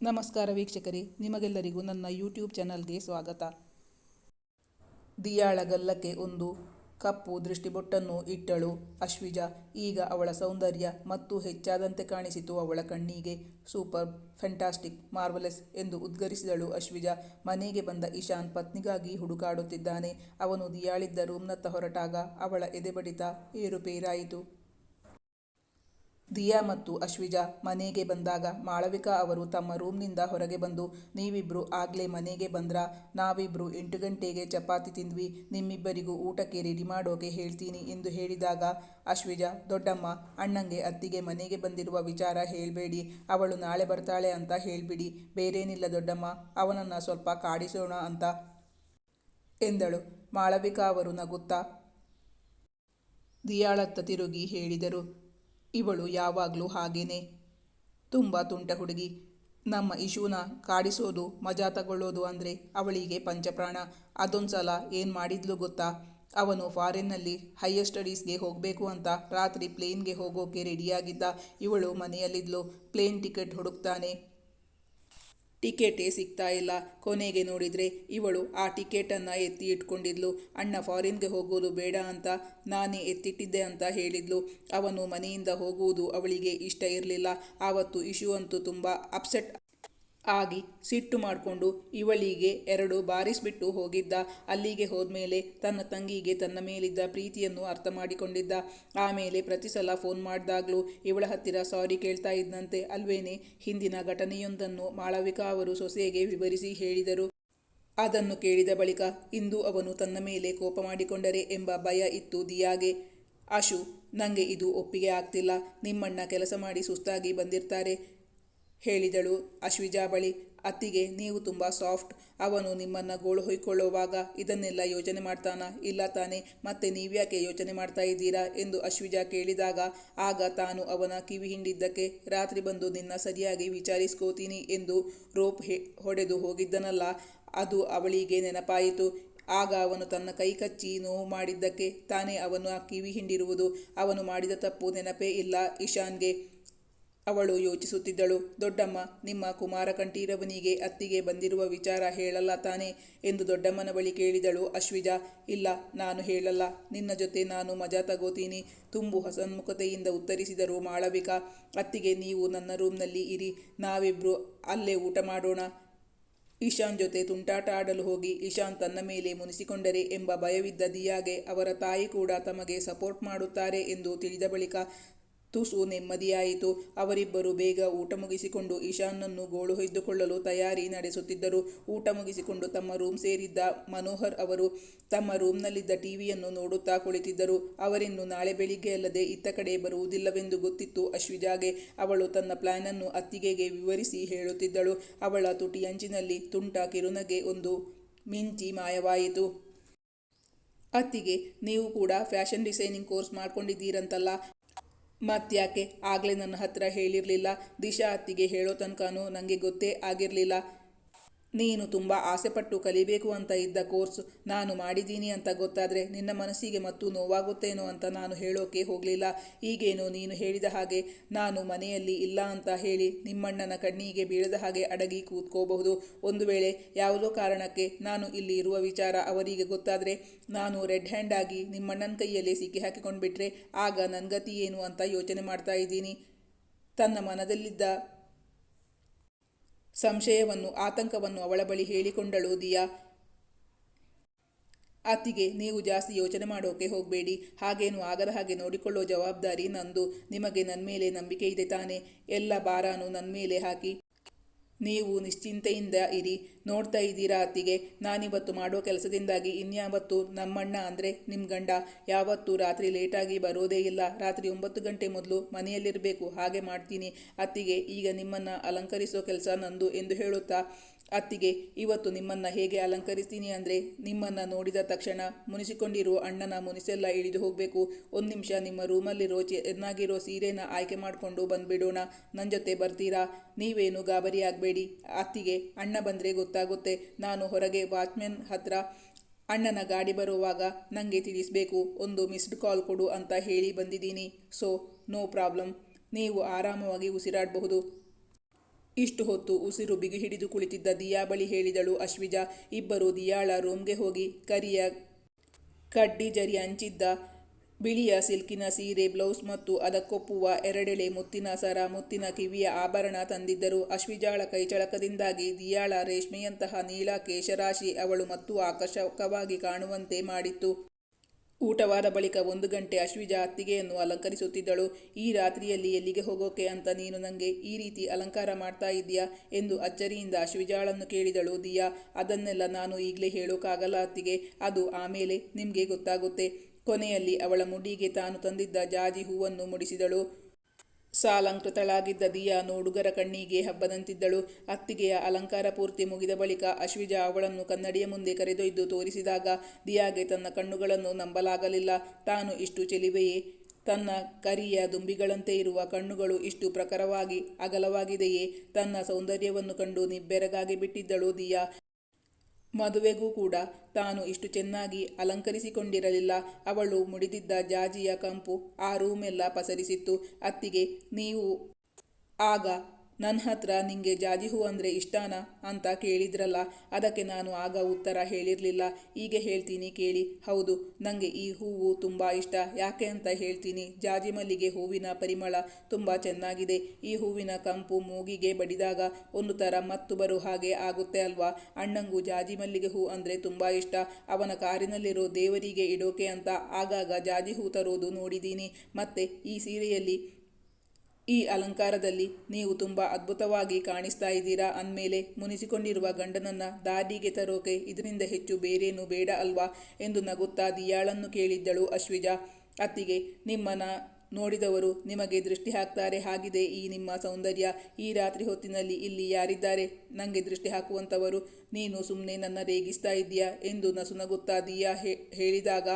ನಮಸ್ಕಾರ ವೀಕ್ಷಕರೇ, ನಿಮಗೆಲ್ಲರಿಗೂ ನನ್ನ ಯೂಟ್ಯೂಬ್ ಚಾನಲ್ಗೆ ಸ್ವಾಗತ. ದಿಯಾಳ ಗಲ್ಲಕ್ಕೆ ಒಂದು ಕಪ್ಪು ದೃಷ್ಟಿಬೊಟ್ಟನ್ನು ಇಟ್ಟಳು ಅಶ್ವಿಜ. ಈಗ ಅವಳ ಸೌಂದರ್ಯ ಮತ್ತು ಹೆಚ್ಚಾದಂತೆ ಕಾಣಿಸಿತು ಅವಳ ಕಣ್ಣಿಗೆ. ಸೂಪರ್ ಫ್ಯಾಂಟಾಸ್ಟಿಕ್ ಮಾರ್ವಲೆಸ್ ಎಂದು ಉದ್ಗರಿಸಿದಳು ಅಶ್ವಿಜ. ಮನೆಗೆ ಬಂದ ಇಶಾನ್ ಪತ್ನಿಗಾಗಿ ಹುಡುಕಾಡುತ್ತಿದ್ದಾನೆ. ಅವನು ದಿಯಾಳಿದ್ದ ರೂಮ್ನತ್ತ ಹೊರಟಾಗ ಅವಳ ಎದೆಬಡಿತ ಏರುಪೇರಾಯಿತು. ದಿಯಾ ಮತ್ತು ಅಶ್ವಿಜಾ ಮನೆಗೆ ಬಂದಾಗ ಮಾಳವಿಕಾ ಅವರು ತಮ್ಮ ರೂಮ್ನಿಂದ ಹೊರಗೆ ಬಂದು, ನೀವಿಬ್ರು ಆಗ್ಲೇ ಮನೆಗೆ ಬಂದ್ರಾ? ನಾವಿಬ್ರು ಎಂಟು ಗಂಟೆಗೆ ಚಪಾತಿ ತಿಂದ್ವಿ. ನಿಮ್ಮಿಬ್ಬರಿಗೂ ಊಟಕ್ಕೆ ರೆಡಿ ಮಾಡೋಕೆ ಹೇಳ್ತೀನಿ ಎಂದು ಹೇಳಿದಾಗ, ಅಶ್ವಿಜಾ, ದೊಡ್ಡಮ್ಮ, ಅಣ್ಣಂಗೆ ಅತ್ತಿಗೆ ಮನೆಗೆ ಬಂದಿರುವ ವಿಚಾರ ಹೇಳಬೇಡಿ. ಅವಳು ನಾಳೆ ಬರ್ತಾಳೆ ಅಂತ ಹೇಳಿಬಿಡಿ. ಬೇರೇನಿಲ್ಲ ದೊಡ್ಡಮ್ಮ. ಅವನನ್ನು ಸ್ವಲ್ಪ ಕಾಡಿಸೋಣ ಅಂತ ಎಂದಳು. ಮಾಳವಿಕಾ ಅವರು ನಗುತ್ತಾ, ದಿಯಾಳತ್ತ ತಿರುಗಿ, ಹೇಳಿದರು. ಇವಳು ಯಾವಾಗಲೂ ಹಾಗೇನೆ. ತುಂಬ ತುಂಟ ಹುಡುಗಿ. ನಮ್ಮ ಇಶೂನ ಕಾಡಿಸೋದು, ಮಜಾ ತಗೊಳ್ಳೋದು ಅಂದರೆ ಅವಳಿಗೆ ಪಂಚಪ್ರಾಣ. ಅದೊಂದು ಸಲ ಏನು ಮಾಡಿದ್ಲು ಗೊತ್ತಾ? ಅವನು ಫಾರಿನ್ನಲ್ಲಿ ಹೈಯರ್ ಸ್ಟಡೀಸ್ಗೆ ಹೋಗಬೇಕು ಅಂತ ರಾತ್ರಿ ಪ್ಲೇನ್ಗೆ ಹೋಗೋಕೆ ರೆಡಿಯಾಗಿದ್ದ ಇವಳು ಮನೆಯಲ್ಲಿದ್ಲು. Plane ticket ಹುಡುಕ್ತಾನೆ. ಟಿಕೆಟೇ ಸಿಗ್ತಾ ಇಲ್ಲ. ಕೊನೆಗೆ ನೋಡಿದರೆ ಇವಳು ಆ ಟಿಕೆಟನ್ನು ಎತ್ತಿ ಇಟ್ಕೊಂಡಿದ್ಲು. ಅಣ್ಣ ಫಾರಿನ್ಗೆ ಹೋಗೋದು ಬೇಡ ಅಂತ ನಾನೇ ಎತ್ತಿಟ್ಟಿದ್ದೆ ಅಂತ ಹೇಳಿದ್ಲು. ಅವನು ಮನೆಯಿಂದ ಹೋಗುವುದು ಅವಳಿಗೆ ಇಷ್ಟ ಇರಲಿಲ್ಲ. ಆವತ್ತು ಇಶು ಅಂತೂ ತುಂಬ ಅಪ್ಸೆಟ್ ಆಗಿ ಸಿಟ್ಟು ಮಾಡಿಕೊಂಡು ಇವಳಿಗೆ ಎರಡು ಬಾರಿಸ್ಬಿಟ್ಟು ಹೋಗಿದ್ದ. ಅಲ್ಲಿಗೆ ಹೋದ್ಮೇಲೆ ತನ್ನ ತಂಗಿಗೆ ತನ್ನ ಮೇಲಿದ್ದ ಪ್ರೀತಿಯನ್ನು ಅರ್ಥ ಮಾಡಿಕೊಂಡಿದ್ದ. ಆಮೇಲೆ ಪ್ರತಿ ಸಲ ಫೋನ್ ಮಾಡಿದಾಗಲೂ ಇವಳ ಹತ್ತಿರ ಸಾರಿ ಕೇಳ್ತಾ ಇದ್ದಂತೆ ಅಲ್ವೇನೆ? ಹಿಂದಿನ ಘಟನೆಯೊಂದನ್ನು ಮಾಳವಿಕಾ ಅವರು ಸೊಸೆಗೆ ವಿವರಿಸಿ ಹೇಳಿದರು. ಅದನ್ನು ಕೇಳಿದ ಬಳಿಕ ಇಂದು ಅವನು ತನ್ನ ಮೇಲೆ ಕೋಪ ಮಾಡಿಕೊಂಡರೆ ಎಂಬ ಭಯ ಇತ್ತು ದಿಯಾಗೆ. ಅಶು ನನಗೆ ಇದು ಒಪ್ಪಿಗೆ ಆಗ್ತಿಲ್ಲ. ನಿಮ್ಮಣ್ಣ ಕೆಲಸ ಮಾಡಿ ಸುಸ್ತಾಗಿ ಬಂದಿರ್ತಾರೆ. ಹೇಳಿದಳು. ಅಶ್ವಿಜಾ ಬಳಿ ಅತ್ತಿಗೆ ನೀವು ತುಂಬ ಸಾಫ್ಟ್. ಅವನು ನಿಮ್ಮನ್ನು ಗೋಳು ಹೊಯ್ಕೊಳ್ಳುವಾಗ ಇದನ್ನೆಲ್ಲ ಯೋಚನೆ ಮಾಡ್ತಾನ. ಇಲ್ಲ ತಾನೆ, ಮತ್ತೆ ನೀವ್ಯಾಕೆ ಯೋಚನೆ ಮಾಡ್ತಾ ಇದ್ದೀರಾ? ಎಂದು ಅಶ್ವಿಜಾ ಕೇಳಿದಾಗ, ಆಗ ತಾನು ಅವನ ಕಿವಿ ಹಿಂಡಿದ್ದಕ್ಕೆ ರಾತ್ರಿ ಬಂದು ನಿನ್ನ ಸರಿಯಾಗಿ ವಿಚಾರಿಸ್ಕೋತೀನಿ ಎಂದು ರೋಪ್ ಹೊಡೆದು ಹೋಗಿದ್ದನಲ್ಲ, ಅದು ಅವಳಿಗೆ ನೆನಪಾಯಿತು. ಆಗ ಅವನು ತನ್ನ ಕೈ ಕಚ್ಚಿ ನೋವು ಮಾಡಿದ್ದಕ್ಕೆ ತಾನೇ ಅವನು ಆ ಕಿವಿ ಹಿಂಡಿರುವುದು. ಅವನು ಮಾಡಿದ ತಪ್ಪು ನೆನಪೇ ಇಲ್ಲ ಇಶಾನ್ಗೆ. ಅವಳು ಯೋಚಿಸುತ್ತಿದ್ದಳು, ದೊಡ್ಡಮ್ಮ, ನಿಮ್ಮ ಕುಮಾರಕಂಠೀರವನಿಗೆ ಅತ್ತಿಗೆ ಬಂದಿರುವ ವಿಚಾರ ಹೇಳಲ್ಲ ತಾನೆ? ಎಂದು ದೊಡ್ಡಮ್ಮನ ಬಳಿ ಕೇಳಿದಳು ಅಶ್ವಿಜ. ಇಲ್ಲ, ನಾನು ಹೇಳಲ್ಲ. ನಿನ್ನ ಜೊತೆ ನಾನು ಮಜಾ ತಗೋತೀನಿ. ತುಂಬು ಹಸನ್ಮುಖತೆಯಿಂದ ಉತ್ತರಿಸಿದರು ಮಾಳವಿಕಾ. ಅತ್ತಿಗೆ, ನೀವು ನನ್ನ ರೂಮ್ನಲ್ಲಿ ಇರಿ. ನಾವಿಬ್ರು ಅಲ್ಲೇ ಊಟ ಮಾಡೋಣ. ಇಶಾನ್ ಜೊತೆ ತುಂಟಾಟ ಆಡಲು ಹೋಗಿ. ಇಶಾನ್ ತನ್ನ ಮೇಲೆ ಮುನಿಸಿಕೊಂಡರೆ ಎಂಬ ಭಯವಿದ್ದ ದಿಯಾಗೆ ಅವರ ತಾಯಿ ಕೂಡ ತಮಗೆ ಸಪೋರ್ಟ್ ಮಾಡುತ್ತಾರೆ ಎಂದು ತಿಳಿದ ಬಳಿಕ ತುಸು ನೆಮ್ಮದಿಯಾಯಿತು. ಅವರಿಬ್ಬರು ಬೇಗ ಊಟ ಮುಗಿಸಿಕೊಂಡು ಈಶಾನ್ನನ್ನು ಗೋಳು ಹೊಯ್ದುಕೊಳ್ಳಲು ತಯಾರಿ ನಡೆಸುತ್ತಿದ್ದರು. ಊಟ ಮುಗಿಸಿಕೊಂಡು ತಮ್ಮ ರೂಮ್ ಸೇರಿದ್ದ ಮನೋಹರ್ ಅವರು ತಮ್ಮ ರೂಮ್ನಲ್ಲಿದ್ದ ಟಿವಿಯನ್ನು ನೋಡುತ್ತಾ ಕುಳಿತಿದ್ದರು. ಅವರಿನ್ನು ನಾಳೆ ಬೆಳಿಗ್ಗೆ ಅಲ್ಲದೆ ಇತ್ತ ಕಡೆ ಬರುವುದಿಲ್ಲವೆಂದು ಗೊತ್ತಿತ್ತು ಅಶ್ವಿಜಾಗೆ. ಅವಳು ತನ್ನ ಪ್ಲಾನನ್ನು ಅತ್ತಿಗೆಗೆ ವಿವರಿಸಿ ಹೇಳುತ್ತಿದ್ದಳು. ಅವಳ ತುಟಿ ಅಂಚಿನಲ್ಲಿ ತುಂಟ ಕಿರುನಗೆ ಒಂದು ಮಿಂಚಿ ಮಾಯವಾಯಿತು. ಅತ್ತಿಗೆ, ನೀವು ಕೂಡ ಫ್ಯಾಷನ್ ಡಿಸೈನಿಂಗ್ ಕೋರ್ಸ್ ಮಾಡ್ಕೊಂಡಿದ್ದೀರಂತಲ್ಲ. ಮತ್ತ್ಯಾಕೆ ಆಗಲೇ ನನ್ನ ಹತ್ರ ಹೇಳಿರಲಿಲ್ಲ. ದಿಶಾ ಅತ್ತಿಗೆ ಹೇಳೋ ತನಕನೂ ನನಗೆ ಗೊತ್ತೇ ಆಗಿರಲಿಲ್ಲ. ನೀನು ತುಂಬ ಆಸೆಪಟ್ಟು ಕಲಿಬೇಕು ಅಂತ ಇದ್ದ ಕೋರ್ಸ್ ನಾನು ಮಾಡಿದ್ದೀನಿ ಅಂತ ಗೊತ್ತಾದರೆ ನಿನ್ನ ಮನಸ್ಸಿಗೆ ಮತ್ತು ನೋವಾಗುತ್ತೇನೋ ಅಂತ ನಾನು ಹೇಳೋಕೆ ಹೋಗಲಿಲ್ಲ. ಈಗೇನು ನೀನು ಹೇಳಿದ ಹಾಗೆ ನಾನು ಮನೆಯಲ್ಲಿ ಇಲ್ಲ ಅಂತ ಹೇಳಿ ನಿಮ್ಮಣ್ಣನ ಕಣ್ಣಿಗೆ ಬೀಳದ ಹಾಗೆ ಅಡಗಿ ಕೂತ್ಕೋಬಹುದು. ಒಂದು ವೇಳೆ ಯಾವುದೋ ಕಾರಣಕ್ಕೆ ನಾನು ಇಲ್ಲಿ ಇರುವ ವಿಚಾರ ಅವರಿಗೆ ಗೊತ್ತಾದರೆ ನಾನು ರೆಡ್ ಹ್ಯಾಂಡ್ ಆಗಿ ನಿಮ್ಮಣ್ಣನ ಕೈಯಲ್ಲಿ ಸಿಕ್ಕಿ ಹಾಕಿಕೊಂಡ್ಬಿಟ್ರೆ ಆಗ ನನ್ನ ಗತಿ ಏನು ಅಂತ ಯೋಚನೆ ಮಾಡ್ತಾ ಇದ್ದೀನಿ. ತನ್ನ ಮನದಲ್ಲಿದ್ದ ಸಂಶಯವನ್ನು, ಆತಂಕವನ್ನು ಅವಳ ಬಳಿ ಹೇಳಿಕೊಂಡಳು ದಿಯಾ. ಅತ್ತಿಗೆ, ನೀವು ಜಾಸ್ತಿ ಯೋಚನೆ ಮಾಡೋಕೆ ಹೋಗಬೇಡಿ. ಹಾಗೇನು ಆಗದ ಹಾಗೆ ನೋಡಿಕೊಳ್ಳೋ ಜವಾಬ್ದಾರಿ ನಂದು. ನಿಮಗೆ ನನ್ನ ಮೇಲೆ ನಂಬಿಕೆ ಇದೆ ತಾನೆ. ಎಲ್ಲ ಭಾರಾನು ನನ್ನ ಮೇಲೆ ಹಾಕಿ. ನೀವು ನಿಶ್ಚಿಂತೆಯಿಂದ ಇರಿ. ನೋಡ್ತಾ ಇದ್ದೀರಾ ಅತ್ತಿಗೆ? ನಾನಿವತ್ತು ಮಾಡೋ ಕೆಲಸದಿಂದಾಗಿ ಇನ್ಯಾವತ್ತು ನಮ್ಮಣ್ಣ ಅಂದರೆ ನಿಮ್ಮ ಗಂಡ. ಯಾವತ್ತೂ ರಾತ್ರಿ ಲೇಟಾಗಿ ಬರೋದೇ ಇಲ್ಲ. ರಾತ್ರಿ ಒಂಬತ್ತು ಗಂಟೆ ಮೊದಲು ಮನೆಯಲ್ಲಿರಬೇಕು. ಹಾಗೆ ಮಾಡ್ತೀನಿ. ಅತ್ತಿಗೆ, ಈಗ ನಿಮ್ಮನ್ನು ಅಲಂಕರಿಸೋ ಕೆಲಸ ನಂದು ಎಂದು ಹೇಳುತ್ತಾ? ಅತ್ತಿಗೆ, ಇವತ್ತು ನಿಮ್ಮನ್ನು ಹೇಗೆ ಅಲಂಕರಿಸ್ತೀನಿ ಅಂದರೆ ನಿಮ್ಮನ್ನು ನೋಡಿದ ತಕ್ಷಣ ಮುನಿಸಿಕೊಂಡಿರೋ ಅಣ್ಣನ ಮುನಿಸೆಲ್ಲ ಇಳಿದು ಹೋಗಬೇಕು. ಒಂದು ನಿಮಿಷ ನಿಮ್ಮ ರೂಮಲ್ಲಿರೋ ಚೆನ್ನಾಗಿರೋ ಸೀರೆನ ಆಯ್ಕೆ ಮಾಡಿಕೊಂಡು ಬಂದುಬಿಡೋಣ. ನನ್ನ ಜೊತೆ ಬರ್ತೀರಾ? ನೀವೇನು ಗಾಬರಿ ಆಗಬೇಡಿ. ಅತ್ತಿಗೆ, ಅಣ್ಣ ಬಂದರೆ ಗೊತ್ತಾಗುತ್ತೆ. ನಾನು ಹೊರಗೆ ವಾಚ್ಮೆನ್ ಹತ್ರ ಅಣ್ಣನ ಗಾಡಿ ಬರುವಾಗ ನನಗೆ ತಿಳಿಸಬೇಕು, ಒಂದು ಮಿಸ್ಡ್ ಕಾಲ್ ಕೊಡು ಅಂತ ಹೇಳಿ ಬಂದಿದ್ದೀನಿ. ಸೊ ನೋ ಪ್ರಾಬ್ಲಮ್ ನೀವು ಆರಾಮವಾಗಿ ಉಸಿರಾಡಬಹುದು. ಇಷ್ಟು ಹೊತ್ತು ಉಸಿರು ಬಿಗಿ ಹಿಡಿದು ಕುಳಿತಿದ್ದ ದಿಯಾ ಬಳಿ ಹೇಳಿದಳು ಅಶ್ವಿಜಾ. ಇಬ್ಬರು ದಿಯಾಳ ರೂಮ್ಗೆ ಹೋಗಿ ಕರಿಯ ಕಡ್ಡಿ ಜರಿ ಹಂಚಿದ್ದ. ಬಿಳಿಯ ಸಿಲ್ಕಿನ ಸೀರೆ, ಬ್ಲೌಸ್ ಮತ್ತು ಅದಕ್ಕೊಪ್ಪುವ ಎರಡೆಳೆ ಮುತ್ತಿನ ಸರ, ಮುತ್ತಿನ ಕಿವಿಯ ಆಭರಣ ತಂದಿದ್ದರು. ಅಶ್ವಿಜಾಳ ಕೈಚಳಕದಿಂದಾಗಿ ದಿಯಾಳ ರೇಷ್ಮೆಯಂತಹ ನೀಳ ಕೇಶರಾಶಿ ಅವಳು ಮತ್ತು ಆಕರ್ಷಕವಾಗಿ ಕಾಣುವಂತೆ ಮಾಡಿತ್ತು. ಊಟವಾದ ಬಳಿಕ ಒಂದು ಗಂಟೆ ಅಶ್ವಿಜಾ ಅತ್ತಿಗೆಯನ್ನು ಅಲಂಕರಿಸುತ್ತಿದ್ದಳು. ಈ ರಾತ್ರಿಯಲ್ಲಿ ಎಲ್ಲಿಗೆ ಹೋಗೋಕೆ ಅಂತ ನೀನು ನನಗೆ ಈ ರೀತಿ ಅಲಂಕಾರ ಮಾಡ್ತಾ ಇದ್ದೀಯಾ ಎಂದು ಅಚ್ಚರಿಯಿಂದ ಅಶ್ವಿಜಾಳನ್ನು ಕೇಳಿದಳು ದಿಯಾ. ಅದನ್ನೆಲ್ಲ ನಾನು ಈಗಲೇ ಹೇಳೋಕ್ಕಾಗಲ್ಲ ಅತ್ತಿಗೆ. ಅದು ಆಮೇಲೆ ನಿಮಗೆ ಗೊತ್ತಾಗುತ್ತೆ. ಕೊನೆಯಲ್ಲಿ ಅವಳ ಮುಡಿಗೆ ತಾನು ತಂದಿದ್ದ ಜಾಜಿ ಹೂವನ್ನು ಮುಡಿಸಿದಳು. ಸಾಲಂಕೃತಳಾಗಿದ್ದ ದಿಯಾ ನೋಡುಗರ ಕಣ್ಣಿಗೆ ಹಬ್ಬದಂತಿದ್ದಳು. ಅತ್ತಿಗೆಯ ಅಲಂಕಾರ ಪೂರ್ತಿ ಮುಗಿದ ಬಳಿಕ ಅಶ್ವಿಜ ಅವಳನ್ನು ಕನ್ನಡಿಯ ಮುಂದೆ ಕರೆದೊಯ್ದು ತೋರಿಸಿದಾಗ ದಿಯಾಗೆ ತನ್ನ ಕಣ್ಣುಗಳನ್ನು ನಂಬಲಾಗಲಿಲ್ಲ. ತಾನು ಇಷ್ಟು ಚೆಲಿವೆಯೇ? ತನ್ನ ಕರಿಯ ದುಂಬಿಗಳಂತೆ ಇರುವ ಕಣ್ಣುಗಳು ಇಷ್ಟು ಪ್ರಖರವಾಗಿ ಅಗಲವಾಗಿದೆಯೇ? ತನ್ನ ಸೌಂದರ್ಯವನ್ನು ಕಂಡು ನಿಬ್ಬೆರಗಾಗಿ ಬಿಟ್ಟಿದ್ದಳು ದಿಯಾ. ಮದುವೆಗೂ ಕೂಡ ತಾನು ಇಷ್ಟು ಚೆನ್ನಾಗಿ ಅಲಂಕರಿಸಿಕೊಂಡಿರಲಿಲ್ಲ. ಅವಳು ಮುಡಿದಿದ್ದ ಜಾಜಿಯ ಕಂಪು ಆ ರೂಮೆಲ್ಲ ಪಸರಿಸಿತ್ತು. ಅತ್ತಿಗೆ, ನೀವು, ಆಗ ನನ್ನ ಹತ್ರ ನಿಮಗೆ ಜಾಜಿ ಹೂ ಅಂದರೆ ಇಷ್ಟಾನಾ ಅಂತ ಕೇಳಿದ್ರಲ್ಲ, ಅದಕ್ಕೆ ನಾನು ಆಗ ಉತ್ತರ ಹೇಳಿರಲಿಲ್ಲ. ಈಗ ಹೇಳ್ತೀನಿ ಕೇಳಿ. ಹೌದು ನನಗೆ ಈ ಹೂವು ತುಂಬ ಇಷ್ಟ. ಯಾಕೆ ಅಂತ ಹೇಳ್ತೀನಿ. ಜಾಜಿ ಮಲ್ಲಿಗೆ ಹೂವಿನ ಪರಿಮಳ ತುಂಬ ಚೆನ್ನಾಗಿದೆ. ಈ ಹೂವಿನ ಕಂಪು ಮೂಗಿಗೆ ಬಡಿದಾಗ ಒಂದು ಥರ ಮತ್ತು ಬರೋ ಹಾಗೆ ಆಗುತ್ತೆ ಅಲ್ವಾ? ಅಣ್ಣಂಗೂ ಜಾಜಿ ಮಲ್ಲಿಗೆ ಹೂ ಅಂದರೆ ತುಂಬ ಇಷ್ಟ. ಅವನ ಕಾರಿನಲ್ಲಿರೋ ದೇವರಿಗೆ ಇಡೋಕೆ ಅಂತ ಆಗಾಗ ಜಾಜಿ ಹೂ ತರೋದು ನೋಡಿದ್ದೀನಿ. ಮತ್ತೆ ಈ ಸೀರೆಯಲ್ಲಿ ಈ ಅಲಂಕಾರದಲ್ಲಿ ನೀವು ತುಂಬ ಅದ್ಭುತವಾಗಿ ಕಾಣಿಸ್ತಾ ಇದ್ದೀರಾ ಅಂದಮೇಲೆ ಮುನಿಸಿಕೊಂಡಿರುವ ಗಂಡನನ್ನ ದಾರಿಗೆ ತರೋಕೆ ಇದರಿಂದ ಹೆಚ್ಚು ಬೇರೇನು ಬೇಡ ಅಲ್ವಾ ಎಂದು ನಗುತ್ತಾ ದಿಯಾಳನ್ನು ಕೇಳಿದ್ದಳು ಅಶ್ವಿಜ. ಅತ್ತಿಗೆ ನಿಮ್ಮನ ನೋಡಿದವರು ನಿಮಗೆ ದೃಷ್ಟಿ ಹಾಕ್ತಾರೆ ಹಾಗಿದೆ ಈ ನಿಮ್ಮ ಸೌಂದರ್ಯ. ಈ ರಾತ್ರಿ ಹೊತ್ತಿನಲ್ಲಿ ಇಲ್ಲಿ ಯಾರಿದ್ದಾರೆ? ನನಗೆ ದೃಷ್ಟಿ ಹಾಕುವಂಥವರು ನೀನು ಸುಮ್ಮನೆ ನನ್ನ ರೇಗಿಸ್ತಾ ಇದ್ದೀಯಾ ಎಂದು ನಸುನಗುತ್ತಾ ದಿಯಾ ಹೇಳಿದಾಗ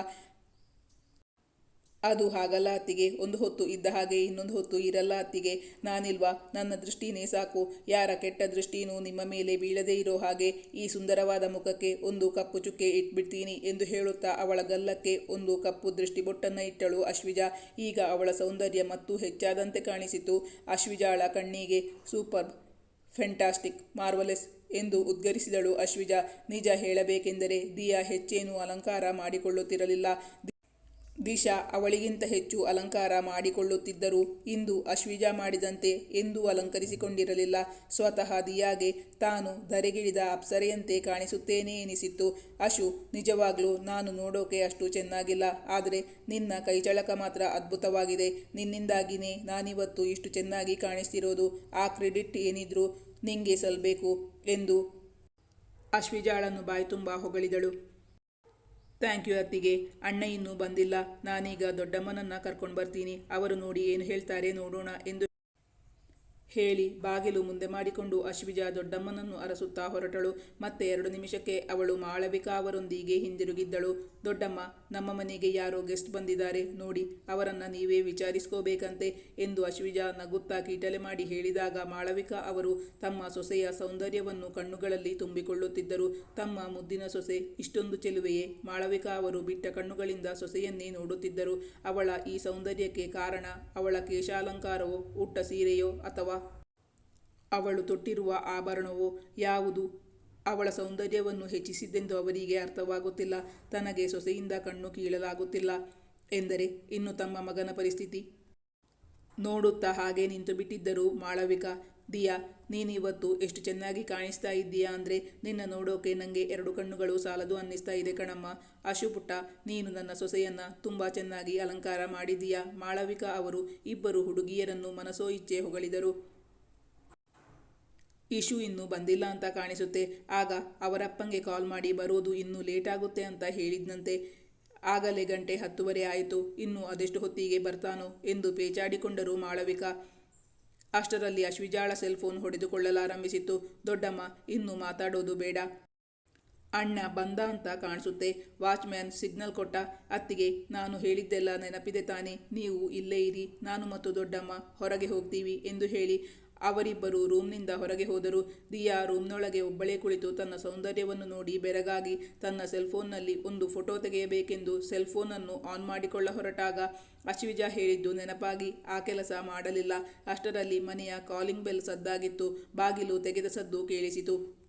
ಅದು ಹಾಗಲ್ಲ ಅತ್ತಿಗೆ ಒಂದು ಹೊತ್ತು ಇದ್ದ ಹಾಗೆ ಇನ್ನೊಂದು ಹೊತ್ತು ಇರಲ್ಲ ಅತ್ತಿಗೆ ನಾನಿಲ್ವಾ? ನನ್ನ ದೃಷ್ಟಿನೇ ಸಾಕು. ಯಾರ ಕೆಟ್ಟ ದೃಷ್ಟಿನೂ ನಿಮ್ಮ ಮೇಲೆ ಬೀಳದೇ ಇರೋ ಹಾಗೆ ಈ ಸುಂದರವಾದ ಮುಖಕ್ಕೆ ಒಂದು ಕಪ್ಪು ಚುಕ್ಕೆ ಇಟ್ಬಿಡ್ತೀನಿ ಎಂದು ಹೇಳುತ್ತಾ ಅವಳ ಗಲ್ಲಕ್ಕೆ ಒಂದು ಕಪ್ಪು ದೃಷ್ಟಿ ಬೊಟ್ಟನ್ನು ಇಟ್ಟಳು ಅಶ್ವಿಜಾ. ಈಗ ಅವಳ ಸೌಂದರ್ಯ ಮತ್ತು ಹೆಚ್ಚಾದಂತೆ ಕಾಣಿಸಿತು. ಅಶ್ವಿಜಾಳ ಕಣ್ಣಿಗೆ ಸೂಪರ್ ಫೆಂಟಾಸ್ಟಿಕ್ ಮಾರ್ವಲೆಸ್ ಎಂದು ಉದ್ಗರಿಸಿದಳು ಅಶ್ವಿಜಾ. ನಿಜ ಹೇಳಬೇಕೆಂದರೆ ದಿಯಾ ಹೆಚ್ಚೇನೂ ಅಲಂಕಾರ ಮಾಡಿಕೊಳ್ಳುತ್ತಿರಲಿಲ್ಲ. ದಿಶಾ ಅವಳಿಗಿಂತ ಹೆಚ್ಚು ಅಲಂಕಾರ ಮಾಡಿಕೊಳ್ಳುತ್ತಿದ್ದರು ಇಂದು ಅಶ್ವಿಜಾ ಮಾಡಿದಂತೆ ಎಂದೂ ಅಲಂಕರಿಸಿಕೊಂಡಿರಲಿಲ್ಲ. ಸ್ವತಃ ದಿಯಾಗೆ ತಾನು ಧರೆಗಿಳಿದ ಅಪ್ಸರೆಯಂತೆ ಕಾಣಿಸುತ್ತೇನೆ ಎನಿಸಿತ್ತು. ಅಶು, ನಿಜವಾಗ್ಲೂ ನಾನು ನೋಡೋಕೆ ಅಷ್ಟು ಚೆನ್ನಾಗಿಲ್ಲ, ಆದರೆ ನಿನ್ನ ಕೈಚಳಕ ಮಾತ್ರ ಅದ್ಭುತವಾಗಿದೆ. ನಿನ್ನಿಂದಾಗಿನೇ ನಾನಿವತ್ತು ಇಷ್ಟು ಚೆನ್ನಾಗಿ ಕಾಣಿಸ್ತಿರೋದು. ಆ ಕ್ರೆಡಿಟ್ ಏನಿದ್ರು ನಿಂಗೆ ಸಲ್ಬೇಕು ಎಂದು ಅಶ್ವಿಜಾಳನ್ನು ಬಾಯ್ತುಂಬ ಹೊಗಳಿದಳು. ಥ್ಯಾಂಕ್ ಯು ಅತ್ತಿಗೆ. ಅಣ್ಣ ಇನ್ನೂ ಬಂದಿಲ್ಲ. ನಾನೀಗ ದೊಡ್ಡಮ್ಮನನ್ನ ಕರ್ಕೊಂಡು ಬರ್ತೀನಿ. ಅವರು ನೋಡಿ ಏನು ಹೇಳ್ತಾರೆ ನೋಡೋಣ ಎಂದು ಹೇಳಿ ಬಾಗಿಲು ಮುಂದೆ ಮಾಡಿಕೊಂಡು ಅಶ್ವಿಜ ದೊಡ್ಡಮ್ಮನನ್ನು ಅರಸುತ್ತಾ ಹೊರಟಳು. ಮತ್ತೆ ಎರಡು ನಿಮಿಷಕ್ಕೆ ಅವಳು ಮಾಳವಿಕಾ ಅವರೊಂದಿಗೆ ಹಿಂದಿರುಗಿದ್ದಳು. ದೊಡ್ಡಮ್ಮ, ನಮ್ಮ ಮನೆಗೆ ಯಾರೋ ಗೆಸ್ಟ್ ಬಂದಿದ್ದಾರೆ. ನೋಡಿ, ಅವರನ್ನು ನೀವೇ ವಿಚಾರಿಸ್ಕೋಬೇಕಂತೆ ಎಂದು ಅಶ್ವಿಜ ನಗುತ್ತಾ ಕೀಟಲೆ ಮಾಡಿ ಹೇಳಿದಾಗ ಮಾಳವಿಕಾ ಅವರು ತಮ್ಮ ಸೊಸೆಯ ಸೌಂದರ್ಯವನ್ನು ಕಣ್ಣುಗಳಲ್ಲಿ ತುಂಬಿಕೊಳ್ಳುತ್ತಿದ್ದರು. ತಮ್ಮ ಮುದ್ದಿನ ಸೊಸೆ, ಇಷ್ಟೊಂದು ಚೆಲುವೆಯೇ? ಮಾಳವಿಕಾ ಅವರು ಬಿಟ್ಟ ಕಣ್ಣುಗಳಿಂದ ಸೊಸೆಯನ್ನೇ ನೋಡುತ್ತಿದ್ದರು. ಅವಳ ಈ ಸೌಂದರ್ಯಕ್ಕೆ ಕಾರಣ ಅವಳ ಕೇಶಾಲಂಕಾರವೋ ಉಟ್ಟ ಸೀರೆಯೋ ಅಥವಾ ಅವಳು ತೊಟ್ಟಿರುವ ಆಭರಣವು ಯಾವುದು? ಅವಳ ಸೌಂದರ್ಯವನ್ನು ಹೆಚ್ಚಿಸಿದ್ದೆಂದು ಅವರಿಗೆ ಅರ್ಥವಾಗುತ್ತಿಲ್ಲ. ತನಗೆ ಸೊಸೆಯಿಂದ ಕಣ್ಣು ಕೀಳಲಾಗುತ್ತಿಲ್ಲ ಎಂದರೆ ಇನ್ನು ತಮ್ಮ ಮಗನ ಪರಿಸ್ಥಿತಿ? ನೋಡುತ್ತಾ ಹಾಗೆ ನಿಂತು ಬಿಟ್ಟಿದ್ದರು ಮಾಳವಿಕಾ. ದಿಯಾ ನೀನಿವತ್ತು ಎಷ್ಟು ಚೆನ್ನಾಗಿ ಕಾಣಿಸ್ತಾ ಇದ್ದೀಯಾ ಅಂದರೆ ನಿನ್ನ ನೋಡೋಕೆ ನನಗೆ ಎರಡು ಕಣ್ಣುಗಳು ಸಾಲದು ಅನ್ನಿಸ್ತಾ ಇದೆ ಕಣಮ್ಮ. ಅಶುಪುಟ್ಟ ನೀನು ನನ್ನ ಸೊಸೆಯನ್ನು ತುಂಬ ಚೆನ್ನಾಗಿ ಅಲಂಕಾರ ಮಾಡಿದೀಯಾ ಮಾಳವಿಕಾ ಅವರು ಇಬ್ಬರು ಹುಡುಗಿಯರನ್ನು ಮನಸೋ ಇಚ್ಛೆ ಹೊಗಳಿದರು. ಇಶು ಇನ್ನೂ ಬಂದಿಲ್ಲ ಅಂತ ಕಾಣಿಸುತ್ತೆ. ಆಗ ಅವರಪ್ಪಂಗೆ ಕಾಲ್ ಮಾಡಿ, ಬರೋದು ಇನ್ನೂ ಲೇಟ್ ಆಗುತ್ತೆ ಅಂತ ಹೇಳಿದ್ನಂತೆ. ಆಗಲೇ ಗಂಟೆ ಹತ್ತುವರೆ ಆಯಿತು. ಇನ್ನು ಅದೆಷ್ಟು ಹೊತ್ತಿಗೆ ಬರ್ತಾನೋ? ಎಂದು ಪೇಚಾಡಿಕೊಂಡರು ಮಾಳವಿಕಾ. ಅಷ್ಟರಲ್ಲಿ ಅಶ್ವಿಜಾಳ ಸೆಲ್ ಫೋನ್ ಹೊಡೆದುಕೊಳ್ಳಲಾರಂಭಿಸಿತ್ತು. ದೊಡ್ಡಮ್ಮ, ಇನ್ನು ಮಾತಾಡೋದು ಬೇಡ. ಅಣ್ಣ ಬಂದ ಅಂತ ಕಾಣಿಸುತ್ತೆ. ವಾಚ್ಮ್ಯಾನ್ ಸಿಗ್ನಲ್ ಕೊಟ್ಟ. ಅತ್ತಿಗೆ, ನಾನು ಹೇಳಿದ್ದೆಲ್ಲ ನೆನಪಿದೆ ತಾನೆ. ನೀವು ಇಲ್ಲೇ ಇರಿ. ನಾನು ಮತ್ತು ದೊಡ್ಡಮ್ಮ ಹೊರಗೆ ಹೋಗ್ತೀವಿ ಎಂದು ಹೇಳಿ ಅವರಿಬ್ಬರು ರೂಮ್ನಿಂದ ಹೊರಗೆ ಹೋದರು. ದಿಯಾ ರೂಮ್ನೊಳಗೆ ಒಬ್ಬಳೇ ಕುಳಿತು ತನ್ನ ಸೌಂದರ್ಯವನ್ನು ನೋಡಿ ಬೆರಗಾಗಿ ತನ್ನ ಸೆಲ್ಫೋನ್ನಲ್ಲಿ ಒಂದು ಫೋಟೋ ತೆಗೆಯಬೇಕೆಂದು ಸೆಲ್ಫೋನನ್ನು ಆನ್ ಮಾಡಿಕೊಳ್ಳ ಹೊರಟಾಗ ಅಶ್ವಿಜ ಹೇಳಿದ್ದು, ನೆನಪಾಗಿ, ಆ ಕೆಲಸ ಮಾಡಲಿಲ್ಲ. ಅಷ್ಟರಲ್ಲಿ ಮನೆಯ ಕಾಲಿಂಗ್ ಬೆಲ್ ಸದ್ದಾಗಿತ್ತು. ಬಾಗಿಲು ತೆಗೆದ ಸದ್ದು ಕೇಳಿಸಿತು.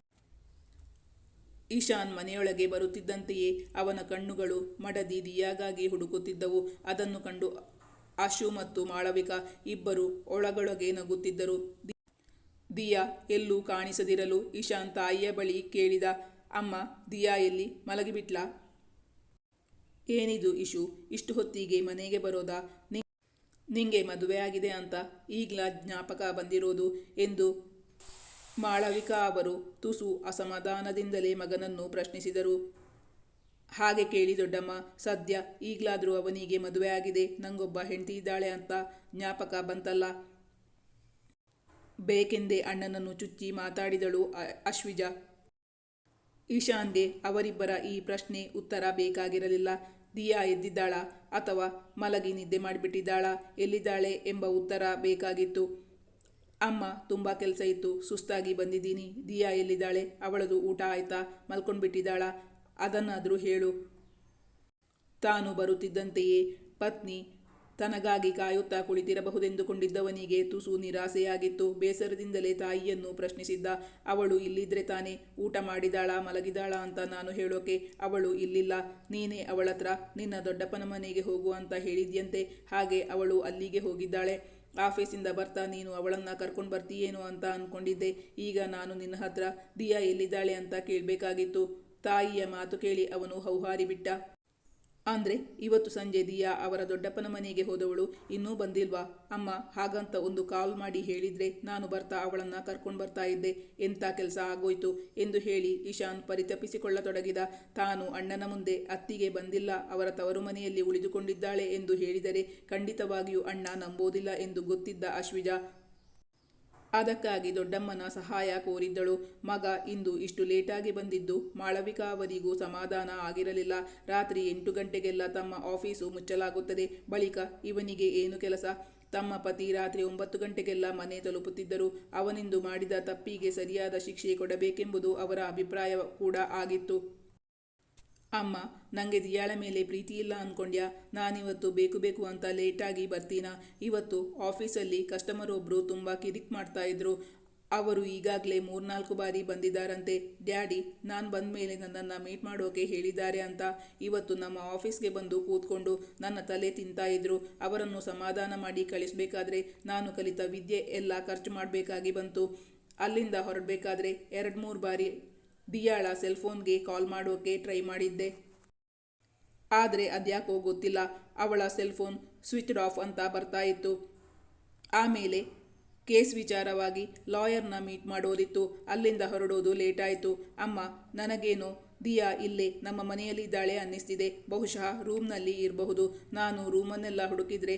ಈಶಾನ್ ಮನೆಯೊಳಗೆ ಬರುತ್ತಿದ್ದಂತೆಯೇ ಅವನ ಕಣ್ಣುಗಳು ಮಡದಿ ದಿಯಾಗಾಗಿ ಹುಡುಕುತ್ತಿದ್ದವು. ಅದನ್ನು ಕಂಡು ಆಶು ಮತ್ತು ಮಾಳವಿಕ ಇಬ್ಬರು ಒಳಗೊಳಗೆ ನಗುತ್ತಿದ್ದರು. ದಿಯಾ ಎಲ್ಲೂ ಕಾಣಿಸದಿರಲು ಇಶಾನ್ ತಾಯಿಯ ಬಳಿ ಕೇಳಿದ, ಅಮ್ಮ, ದಿಯಾ ಎಲ್ಲಿ? ಮಲಗಿಬಿಟ್ಲಾ? ಏನಿದು ಇಶು? ಇಷ್ಟು ಹೊತ್ತಿಗೆ ಮನೆಗೆ ಬರೋದಾ? ನಿಂಗೆ ಮದುವೆ ಆಗಿದೆ ಅಂತ ಈಗ್ಲಾ ಜ್ಞಾಪಕ ಬಂದಿರೋದು? ಎಂದು ಮಾಳವಿಕಾ ಅವರು ತುಸು ಅಸಮಾಧಾನದಿಂದಲೇ ಮಗನನ್ನು ಪ್ರಶ್ನಿಸಿದರು. ಹಾಗೆ ಕೇಳಿ ದೊಡ್ಡಮ್ಮ, ಸದ್ಯ ಈಗಲಾದರೂ ಅವನಿಗೆ ಮದುವೆ ಆಗಿದೆ, ನಂಗೊಬ್ಬ ಹೆಂಡತಿ ಇದ್ದಾಳೆ ಅಂತ ಜ್ಞಾಪಕ ಬಂತಲ್ಲ. ಬೇಕೆಂದೇ ಅಣ್ಣನನ್ನು ಚುಚ್ಚಿ ಮಾತಾಡಿದಳು ಅಶ್ವಿಜ. ಈಶಾನ್ಗೆ ಅವರಿಬ್ಬರ ಈ ಪ್ರಶ್ನೆ ಉತ್ತರ ಬೇಕಾಗಿರಲಿಲ್ಲ. ದಿಯಾ ಎದ್ದಿದ್ದಾಳ ಅಥವಾ ಮಲಗಿ ನಿದ್ದೆ ಮಾಡಿಬಿಟ್ಟಿದ್ದಾಳ, ಎಲ್ಲಿದ್ದಾಳೆ ಎಂಬ ಉತ್ತರ ಬೇಕಾಗಿತ್ತು. ಅಮ್ಮ, ತುಂಬ ಕೆಲಸ ಇತ್ತು, ಸುಸ್ತಾಗಿ ಬಂದಿದ್ದೀನಿ. ದಿಯಾ ಎಲ್ಲಿದ್ದಾಳೆ? ಅವಳದು ಊಟ ಆಯ್ತಾ? ಮಲ್ಕೊಂಡ್ಬಿಟ್ಟಿದ್ದಾಳಾ. ಅದನ್ನಾದರೂ ಹೇಳು. ತಾನು ಬರುತ್ತಿದ್ದಂತೆಯೇ ಪತ್ನಿ ತನಗಾಗಿ ಕಾಯುತ್ತಾ ಕುಳಿತಿರಬಹುದೆಂದುಕೊಂಡಿದ್ದವನಿಗೆ ತುಸು ನಿರಾಸೆಯಾಗಿತ್ತು. ಬೇಸರದಿಂದಲೇ ತಾಯಿಯನ್ನು ಪ್ರಶ್ನಿಸಿದ್ದ, ಅವಳು ಇಲ್ಲಿದ್ರೆ ತಾನೇ ಊಟ ಮಾಡಿದಾಳಾ, ಮಲಗಿದಾಳಾ ಅಂತ ನಾನು ಹೇಳೋಕೆ ಅವಳು ಇಲ್ಲಿಲ್ಲ. ನೀನೇ ಅವಳತ್ರ ನಿನ್ನ ದೊಡ್ಡಪ್ಪನ ಮನೆಗೆ ಹೋಗು ಅಂತ ಹೇಳಿದ್ಯಂತೆ. ಹಾಗೆ ಅವಳು ಅಲ್ಲಿಗೆ ಹೋಗಿದ್ದಾಳೆ. ಆಫೀಸಿಂದ ಬರ್ತಾ ನೀನು ಅವಳನ್ನ ಕರ್ಕೊಂಡು ಬರ್ತೀಯೇನೋ ಅಂತ ಅಂದ್ಕೊಂಡಿದ್ದೆ ಈಗ ನಾನು ನಿನ್ನ ಹತ್ರ, ದಿಯಾ ಎಲ್ಲಿದ್ದಾಳೆ ಅಂತ ಕೇಳಬೇಕಾಗಿತ್ತು. ತಾಯಿಯ ಮಾತು ಕೇಳಿ ಅವನು ಹೌಹಾರಿ ಬಿಟ್ಟ. ಅಂದ್ರೆ ಇವತ್ತು ಸಂಜೆ ದಿಯಾ ಅವರ ದೊಡ್ಡಪ್ಪನ ಮನೆಗೆ ಹೋದವಳು, ಇನ್ನೂ ಬಂದಿಲ್ವಾ? ಅಮ್ಮ, ಹಾಗಂತ ಒಂದು ಕಾಲ್ ಮಾಡಿ ಹೇಳಿದ್ರೆ ನಾನು ಬರ್ತಾ ಅವಳನ್ನ ಕರ್ಕೊಂಡು ಬರ್ತಾ ಇದ್ದೆ. ಎಂಥ ಕೆಲಸ ಆಗೋಯ್ತು? ಎಂದು ಹೇಳಿ ಇಶಾನ್ ಪರಿತಪಿಸಿಕೊಳ್ಳತೊಡಗಿದ. ತಾನು ಅಣ್ಣನ ಮುಂದೆ ಅತ್ತಿಗೆ ಬಂದಿಲ್ಲ, ಅವರ ತವರು ಮನೆಯಲ್ಲಿ ಉಳಿದುಕೊಂಡಿದ್ದಾಳೆ ಎಂದು ಹೇಳಿದರೆ ಖಂಡಿತವಾಗಿಯೂ ಅಣ್ಣ ನಂಬೋದಿಲ್ಲ ಎಂದು ಗೊತ್ತಿದ್ದ ಅಶ್ವಿಜಾ ಅದಕ್ಕಾಗಿ ದೊಡ್ಡಮ್ಮನ ಸಹಾಯ ಕೋರಿದ್ದಳು. ಮಗ ಇಂದು ಇಷ್ಟು ಲೇಟಾಗಿ ಬಂದಿದ್ದು ಮಾಳವಿಕಾ ಅವರಿಗೂ ಸಮಾಧಾನ ಆಗಿರಲಿಲ್ಲ. ರಾತ್ರಿ ಎಂಟು ಗಂಟೆಗೆಲ್ಲ ತಮ್ಮ ಆಫೀಸು ಮುಚ್ಚಲಾಗುತ್ತದೆ. ಬಳಿಕ ಇವನಿಗೆ ಏನು ಕೆಲಸ? ತಮ್ಮ ಪತಿ ರಾತ್ರಿ ಒಂಬತ್ತು ಗಂಟೆಗೆಲ್ಲ ಮನೆ ತಲುಪುತ್ತಿದ್ದರು. ಅವನಿಂದು ಮಾಡಿದ ತಪ್ಪಿಗೆ ಸರಿಯಾದ ಶಿಕ್ಷೆ ಕೊಡಬೇಕೆಂಬುದು ಅವರ ಅಭಿಪ್ರಾಯ ಕೂಡ ಆಗಿತ್ತು. ಅಮ್ಮ ನನಗೆ ದಿಯಾಳ ಮೇಲೆ ಪ್ರೀತಿ ಇಲ್ಲ ಅಂದ್ಕೊಂಡ್ಯಾ ನಾನಿವತ್ತು ಬೇಕು ಬೇಕು ಅಂತ ಲೇಟಾಗಿ ಬರ್ತೀನ? ಇವತ್ತು ಆಫೀಸಲ್ಲಿ ಕಸ್ಟಮರ್ ಒಬ್ಬರು ತುಂಬ ಕಿರಿಕ್ ಮಾಡ್ತಾ ಇದ್ರು. ಅವರು ಈಗಾಗಲೇ ಮೂರ್ನಾಲ್ಕು ಬಾರಿ ಬಂದಿದ್ದಾರಂತೆ. ಡ್ಯಾಡಿ, ನಾನು ಬಂದ ಮೇಲೆ ನನ್ನನ್ನು ಮೀಟ್ ಮಾಡೋಕೆ ಹೇಳಿದ್ದಾರೆ ಅಂತ. ಇವತ್ತು ನಮ್ಮ ಆಫೀಸ್ಗೆ ಬಂದು ಕೂತ್ಕೊಂಡು ನನ್ನ ತಲೆ ತಿಂತಾ ಇದ್ರು. ಅವರನ್ನು ಸಮಾಧಾನ ಮಾಡಿ ಕಳಿಸಬೇಕಾದ್ರೆ ನಾನು ಕಲಿತ ವಿದ್ಯೆ ಎಲ್ಲ ಖರ್ಚು ಮಾಡಬೇಕಾಗಿ ಬಂತು. ಅಲ್ಲಿಂದ ಹೊರಡಬೇಕಾದ್ರೆ ಎರಡು ಮೂರು ಬಾರಿ ದಿಯಾಳ ಸೆಲ್ಫೋನ್ಗೆ ಕಾಲ್ ಮಾಡೋಕೆ ಟ್ರೈ ಮಾಡಿದ್ದೆ. ಆದರೆ ಅದ್ಯಾಕೋ ಗೊತ್ತಿಲ್ಲ. ಅವಳ ಸೆಲ್ಫೋನ್ ಸ್ವಿಚ್ಡ್ ಆಫ್ ಅಂತ ಬರ್ತಾ ಇತ್ತು. ಆಮೇಲೆ ಕೇಸ್ ವಿಚಾರವಾಗಿ ಲಾಯರ್ನ ಮೀಟ್ ಮಾಡೋದಿತ್ತು. ಅಲ್ಲಿಂದ ಹೊರಡೋದು ಲೇಟಾಯಿತು ಅಮ್ಮ, ನನಗೇನೋ? ದಿಯಾ ಇಲ್ಲೇ, ನಮ್ಮ ಮನೆಯಲ್ಲಿದ್ದಾಳೆ ಅನ್ನಿಸ್ತಿದೆ. ಬಹುಶಃ ರೂಮ್ನಲ್ಲಿ ಇರಬಹುದು. ನಾನು ರೂಮನ್ನೆಲ್ಲ ಹುಡುಕಿದ್ರೆ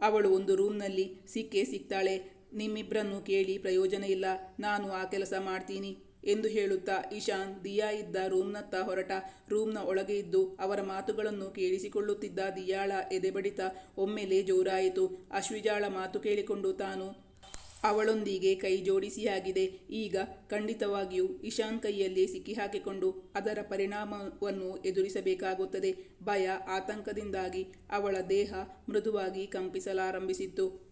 ಅವಳು ಒಂದು ರೂಮ್ನಲ್ಲಿ ಸಿಕ್ಕೇ ಸಿಗ್ತಾಳೆ ನಿಮ್ಮಿಬ್ಬರನ್ನು ಕೇಳಿ ಪ್ರಯೋಜನ ಇಲ್ಲ. ನಾನು ಆ ಕೆಲಸ ಮಾಡ್ತೀನಿ. ಎಂದು ಹೇಳುತ್ತಾ ಇಶಾನ್ ದಿಯಾ ಇದ್ದ ರೂಮ್ನತ್ತ ಹೊರಟ. ರೂಮ್ನ ಒಳಗೆ ಇದ್ದು ಅವರ ಮಾತುಗಳನ್ನು ಕೇಳಿಸಿಕೊಳ್ಳುತ್ತಿದ್ದ ದಿಯಾಳ ಎದೆಬಡಿತ. ಒಮ್ಮೆಲೆ ಜೋರಾಯಿತು. ಅಶ್ವಿಜಾಳ ಮಾತು ಕೇಳಿಕೊಂಡು ತಾನು ಅವಳೊಂದಿಗೆ ಕೈ ಜೋಡಿಸಿಯಾಗಿದೆ. ಈಗ ಖಂಡಿತವಾಗಿಯೂ ಇಶಾನ್ ಕೈಯಲ್ಲಿ ಸಿಕ್ಕಿಹಾಕಿಕೊಂಡು ಅದರ ಪರಿಣಾಮವನ್ನು ಎದುರಿಸಬೇಕಾಗುತ್ತದೆ. ಭಯ, ಆತಂಕದಿಂದಾಗಿ ಅವಳ ದೇಹ ಮೃದುವಾಗಿ ಕಂಪಿಸಲಾರಂಭಿಸಿತ್ತು.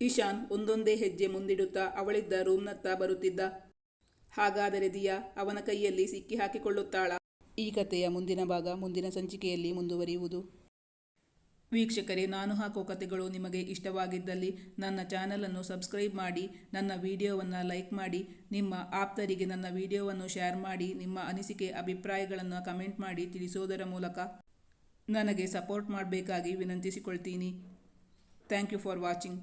ಇಶಾನ್ ಒಂದೊಂದೇ ಹೆಜ್ಜೆ ಮುಂದಿಡುತ್ತಾ ಅವಳಿದ್ದ ರೂಮ್ನತ್ತ ಬರುತ್ತಿದ್ದ. ಹಾಗಾದರೆ ದಿಯಾ, ಅವನ ಕೈಯಲ್ಲಿ ಸಿಕ್ಕಿ ಹಾಕಿಕೊಳ್ಳುತ್ತಾಳ ಈ ಕಥೆಯ ಮುಂದಿನ ಭಾಗ ಮುಂದಿನ ಸಂಚಿಕೆಯಲ್ಲಿ ಮುಂದುವರಿಯುವುದು. ವೀಕ್ಷಕರೇ, ನಾನು ಹಾಕೋ ಕಥೆಗಳು ನಿಮಗೆ ಇಷ್ಟವಾಗಿದ್ದಲ್ಲಿ ನನ್ನ ಚಾನಲನ್ನು ಸಬ್ಸ್ಕ್ರೈಬ್ ಮಾಡಿ, ನನ್ನ ವಿಡಿಯೋವನ್ನು ಲೈಕ್ ಮಾಡಿ, ನಿಮ್ಮ ಆಪ್ತರಿಗೆ ನನ್ನ ವಿಡಿಯೋವನ್ನು ಶೇರ್ ಮಾಡಿ, ನಿಮ್ಮ ಅನಿಸಿಕೆ, ಅಭಿಪ್ರಾಯಗಳನ್ನು ಕಮೆಂಟ್ ಮಾಡಿ ತಿಳಿಸೋದರ ಮೂಲಕ ನನಗೆ ಸಪೋರ್ಟ್ ಮಾಡಬೇಕಾಗಿ ವಿನಂತಿಸಿಕೊಳ್ತೀನಿ. Thank you for watching.